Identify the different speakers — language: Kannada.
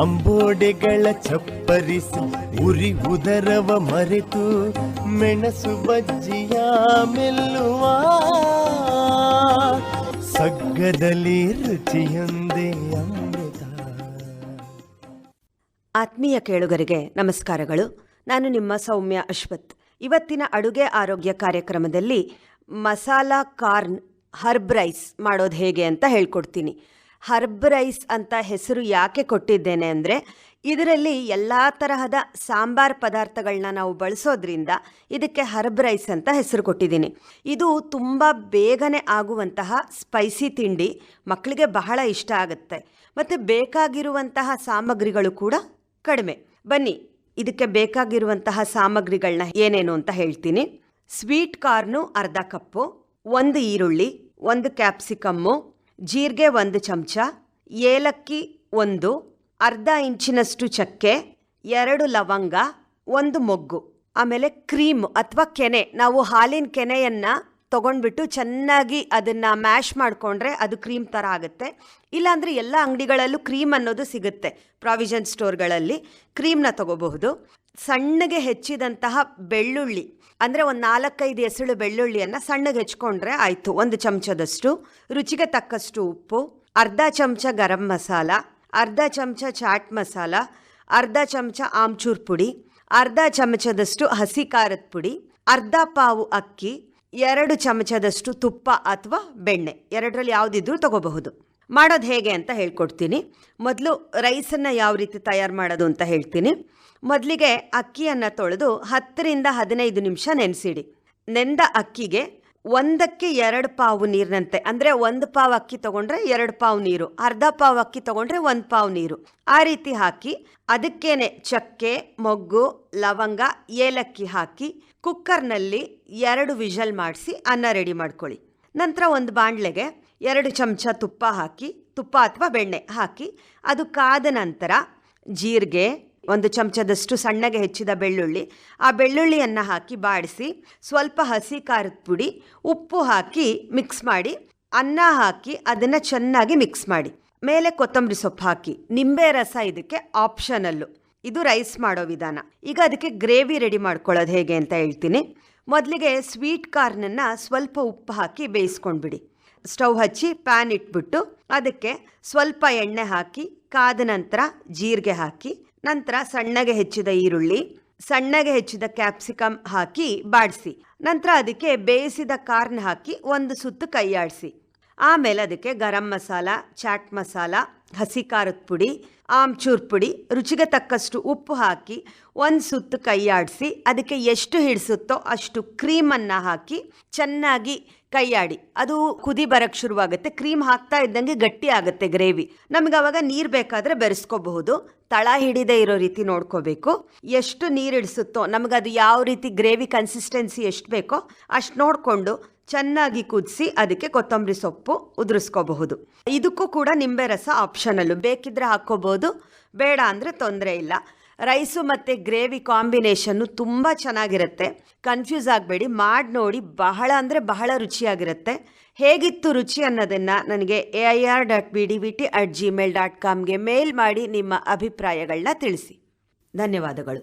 Speaker 1: ಅಂಬೋಡೆಗಳ ಚಪ್ಪರಿಸಿ, ಉರಿ ಉದರವ ಮರೆತು, ಮೆಣಸು ಬಜ್ಜಿಯ ಮೆಲ್ಲುವ. ಸಗ್ಗದಲ್ಲಿ ರುಚಿಯೊಂದೇ ಅಮೃತ.
Speaker 2: ಆತ್ಮೀಯ ಕೇಳುಗರಿಗೆ ನಮಸ್ಕಾರಗಳು. ನಾನು ನಿಮ್ಮ ಸೌಮ್ಯ ಅಶ್ವತ್ ಇವತ್ತಿನ ಅಡುಗೆ ಆರೋಗ್ಯ ಕಾರ್ಯಕ್ರಮದಲ್ಲಿ ಮಸಾಲಾ ಕಾರ್ನ್ ಹರ್ಬ್ ರೈಸ್ ಮಾಡೋದು ಹೇಗೆ ಅಂತ ಹೇಳ್ಕೊಡ್ತೀನಿ. ಹರ್ಬ್ ರೈಸ್ ಅಂತ ಹೆಸರು ಯಾಕೆ ಕೊಟ್ಟಿದ್ದೇನೆ ಅಂದರೆ ಇದರಲ್ಲಿ ಎಲ್ಲ ತರಹದ ಸಾಂಬಾರ್ ಪದಾರ್ಥಗಳನ್ನ ನಾವು ಬಳಸೋದ್ರಿಂದ ಇದಕ್ಕೆ ಹರ್ಬ್ ರೈಸ್ ಅಂತ ಹೆಸರು ಕೊಟ್ಟಿದ್ದೀನಿ. ಇದು ತುಂಬ ಬೇಗನೆ ಆಗುವಂತಹ ಸ್ಪೈಸಿ ತಿಂಡಿ ಮಕ್ಕಳಿಗೆ ಬಹಳ ಇಷ್ಟ ಆಗುತ್ತೆ. ಮತ್ತು ಬೇಕಾಗಿರುವಂತಹ ಸಾಮಗ್ರಿಗಳು ಕೂಡ ಕಡಿಮೆ. ಬನ್ನಿ, ಇದಕ್ಕೆ ಬೇಕಾಗಿರುವಂತಹ ಸಾಮಗ್ರಿಗಳನ್ನ ಏನೇನು ಅಂತ ಹೇಳ್ತೀನಿ. ಸ್ವೀಟ್ ಕಾರ್ನು ಅರ್ಧ ಕಪ್ಪು, ಒಂದು ಈರುಳ್ಳಿ, ಒಂದು ಕ್ಯಾಪ್ಸಿಕಮ್ಮು ಜೀರಿಗೆ ಒಂದು ಚಮಚ, ಏಲಕ್ಕಿ ಒಂದು, ಅರ್ಧ ಇಂಚಿನಷ್ಟು ಚಕ್ಕೆ, ಎರಡು ಲವಂಗ, ಒಂದು ಮೊಗ್ಗು, ಆಮೇಲೆ ಕ್ರೀಮ್ ಅಥವಾ ಕೆನೆ. ನಾವು ಹಾಲಿನ ಕೆನೆಯನ್ನು ತಗೊಂಡ್ಬಿಟ್ಟು ಚೆನ್ನಾಗಿ ಅದನ್ನು ಮ್ಯಾಶ್ ಮಾಡಿಕೊಂಡ್ರೆ ಅದು ಕ್ರೀಮ್ ಥರ ಆಗುತ್ತೆ. ಇಲ್ಲಾಂದರೆ ಎಲ್ಲ ಅಂಗಡಿಗಳಲ್ಲೂ ಕ್ರೀಮ್ ಅನ್ನೋದು ಸಿಗುತ್ತೆ ಪ್ರಾವಿಷನ್ ಸ್ಟೋರ್ಗಳಲ್ಲಿ. ಕ್ರೀಮ್ನ ತಗೋಬಹುದು. ಸಣ್ಣಗೆ ಹೆಚ್ಚಿದಂತಹ ಬೆಳ್ಳುಳ್ಳಿ, ಅಂದರೆ ಒಂದು ನಾಲ್ಕೈದು ಎಸಳು ಬೆಳ್ಳುಳ್ಳಿಯನ್ನು ಸಣ್ಣಗೆ ಹೆಚ್ಕೊಂಡ್ರೆ ಆಯಿತು, ಒಂದು ಚಮಚದಷ್ಟು. ರುಚಿಗೆ ತಕ್ಕಷ್ಟು ಉಪ್ಪು, ಅರ್ಧ ಚಮಚ ಗರಂ ಮಸಾಲ, ಅರ್ಧ ಚಮಚ ಚಾಟ್ ಮಸಾಲ, ಅರ್ಧ ಚಮಚ ಆಮ್ಚೂರ್ ಪುಡಿ, ಅರ್ಧ ಚಮಚದಷ್ಟು ಹಸಿ ಖಾರದ ಪುಡಿ, ಅರ್ಧ ಪಾವು ಅಕ್ಕಿ ಎರಡು ಚಮಚದಷ್ಟು ತುಪ್ಪ ಅಥವಾ ಬೆಣ್ಣೆ, ಎರಡರಲ್ಲಿ ಯಾವುದಿದ್ರೂ ತಗೋಬಹುದು. ಮಾಡೋದು ಹೇಗೆ ಅಂತ ಹೇಳ್ಕೊಡ್ತೀನಿ. ಮೊದಲು ರೈಸನ್ನು ಯಾವ ರೀತಿ ತಯಾರು ಮಾಡೋದು ಅಂತ ಹೇಳ್ತೀನಿ. ಮೊದಲಿಗೆ ಅಕ್ಕಿಯನ್ನು ತೊಳೆದು ಹತ್ತರಿಂದ ಹದಿನೈದು ನಿಮಿಷ ನೆನೆಸಿಡಿ. ನೆಂದ ಅಕ್ಕಿಗೆ ಒಂದಕ್ಕೆ ಎರಡು ಪಾವು ನೀರಿನಂತೆ. ಅಂದರೆ ಒಂದು ಪಾವು ಅಕ್ಕಿ ತಗೊಂಡ್ರೆ ಎರಡು ಪಾವು ನೀರು, ಅರ್ಧ ಪಾವು ಅಕ್ಕಿ ತಗೊಂಡ್ರೆ ಒಂದು ಪಾವು ನೀರು. ಆ ರೀತಿ ಹಾಕಿ ಅದಕ್ಕೇನೆ ಚಕ್ಕೆ, ಮೊಗ್ಗು, ಲವಂಗ, ಏಲಕ್ಕಿ ಹಾಕಿ ಕುಕ್ಕರ್ನಲ್ಲಿ ಎರಡು ವಿಷಲ್ ಮಾಡಿಸಿ ಅನ್ನ ರೆಡಿ ಮಾಡ್ಕೊಳ್ಳಿ. ನಂತರ ಒಂದು ಬಾಣಲೆಗೆ ಎರಡು ಚಮಚ ತುಪ್ಪ ಹಾಕಿ, ತುಪ್ಪ ಅಥವಾ ಬೆಣ್ಣೆ ಹಾಕಿ ಅದು ಕಾದ ನಂತರ ಜೀರಿಗೆ ಒಂದು ಚಮಚದಷ್ಟು ಸಣ್ಣಗೆ ಹೆಚ್ಚಿದ ಬೆಳ್ಳುಳ್ಳಿ. ಆ ಬೆಳ್ಳುಳ್ಳಿಯನ್ನು ಹಾಕಿ ಬಾಡಿಸಿ, ಸ್ವಲ್ಪ ಹಸಿ ಖಾರದ ಪುಡಿ, ಉಪ್ಪು ಹಾಕಿ ಮಿಕ್ಸ್ ಮಾಡಿ, ಅನ್ನ ಹಾಕಿ ಅದನ್ನು ಚೆನ್ನಾಗಿ ಮಿಕ್ಸ್ ಮಾಡಿ. ಮೇಲೆ ಕೊತ್ತಂಬರಿ ಸೊಪ್ಪು ಹಾಕಿ. ನಿಂಬೆ ರಸ ಇದಕ್ಕೆ ಆಪ್ಷನಲ್ಲು ಇದು ರೈಸ್ ಮಾಡೋ ವಿಧಾನ. ಈಗ ಅದಕ್ಕೆ ಗ್ರೇವಿ ರೆಡಿ ಮಾಡ್ಕೊಳ್ಳೋದು ಹೇಗೆ ಅಂತ ಹೇಳ್ತೀನಿ. ಮೊದಲಿಗೆ ಸ್ವೀಟ್ ಕಾರ್ನನ್ನು ಸ್ವಲ್ಪ ಉಪ್ಪು ಹಾಕಿ ಬೇಯಿಸ್ಕೊಂಡ್ಬಿಡಿ ಸ್ಟವ್ ಹಚ್ಚಿ ಪ್ಯಾನ್ ಇಟ್ಬಿಟ್ಟು ಅದಕ್ಕೆ ಸ್ವಲ್ಪ ಎಣ್ಣೆ ಹಾಕಿ, ಕಾದ ನಂತರ ಜೀರಿಗೆ ಹಾಕಿ ನಂತರ ಸಣ್ಣಗೆ ಹೆಚ್ಚಿದ ಈರುಳ್ಳಿ, ಸಣ್ಣಗೆ ಹೆಚ್ಚಿದ ಕ್ಯಾಪ್ಸಿಕಮ್ ಹಾಕಿ ಬಾಡಿಸಿ. ನಂತರ ಅದಕ್ಕೆ ಬೇಯಿಸಿದ ಕಾರ್ನ್ ಹಾಕಿ ಒಂದು ಸುತ್ತು ಕೈಯಾಡಿಸಿ. ಆಮೇಲೆ ಅದಕ್ಕೆ ಗರಂ ಮಸಾಲ, ಚಾಟ್ ಮಸಾಲ ಹಸಿ ಖಾರದ ಪುಡಿ, ಆಮ್ಚೂರ್ ಪುಡಿ, ರುಚಿಗೆ ತಕ್ಕಷ್ಟು ಉಪ್ಪು ಹಾಕಿ ಒಂದು ಸುತ್ತು ಕೈಯಾಡಿಸಿ, ಅದಕ್ಕೆ ಎಷ್ಟು ಹಿಡಿಸುತ್ತೋ ಅಷ್ಟು ಕ್ರೀಮನ್ನು ಹಾಕಿ ಚೆನ್ನಾಗಿ ಕೈಯಾಡಿ. ಅದು ಕುದಿ ಬರಕ್ಕೆ ಶುರುವಾಗುತ್ತೆ. ಕ್ರೀಮ್ ಹಾಕ್ತಾ ಇದ್ದಂಗೆ ಗಟ್ಟಿ ಆಗುತ್ತೆ ಗ್ರೇವಿ. ನಮ್ಗೆ ಅವಾಗ ನೀರು ಬೇಕಾದರೆ ಬೆರೆಸ್ಕೋಬಹುದು. ತಳ ಹಿಡಿದೇ ಇರೋ ರೀತಿ ನೋಡ್ಕೋಬೇಕು. ಎಷ್ಟು ನೀರು ಹಿಡಿಸುತ್ತೋ ನಮಗದು ಯಾವ ರೀತಿ ಗ್ರೇವಿ ಕನ್ಸಿಸ್ಟೆನ್ಸಿ ಎಷ್ಟು ಬೇಕೋ ಅಷ್ಟು ನೋಡಿಕೊಂಡು ಚೆನ್ನಾಗಿ ಕುದಿಸಿ ಅದಕ್ಕೆ ಕೊತ್ತಂಬರಿ ಸೊಪ್ಪು ಉದುರಿಸ್ಕೋಬಹುದು. ಇದಕ್ಕೂ ಕೂಡ ನಿಂಬೆ ರಸ ಆಪ್ಷನಲ್ಲು ಬೇಕಿದ್ರೆ ಹಾಕ್ಕೋಬೋದು ಬೇಡ ಅಂದರೆ ತೊಂದರೆ ಇಲ್ಲ. ರೈಸು ಮತ್ತು ಗ್ರೇವಿ ಕಾಂಬಿನೇಷನ್ನು ತುಂಬ ಚೆನ್ನಾಗಿರುತ್ತೆ. ಕನ್ಫ್ಯೂಸ್ ಆಗಬೇಡಿ, ಮಾಡಿ ನೋಡಿ. ಬಹಳ ಅಂದರೆ ಬಹಳ ರುಚಿಯಾಗಿರುತ್ತೆ. ಹೇಗಿತ್ತು ರುಚಿ ಅನ್ನೋದನ್ನು ನನಗೆ A I R dot B D V T at Gmail dot ಕಾಮ್ಗೆ mail ಮಾಡಿ ನಿಮ್ಮ ಅಭಿಪ್ರಾಯಗಳನ್ನ ತಿಳಿಸಿ. ಧನ್ಯವಾದಗಳು.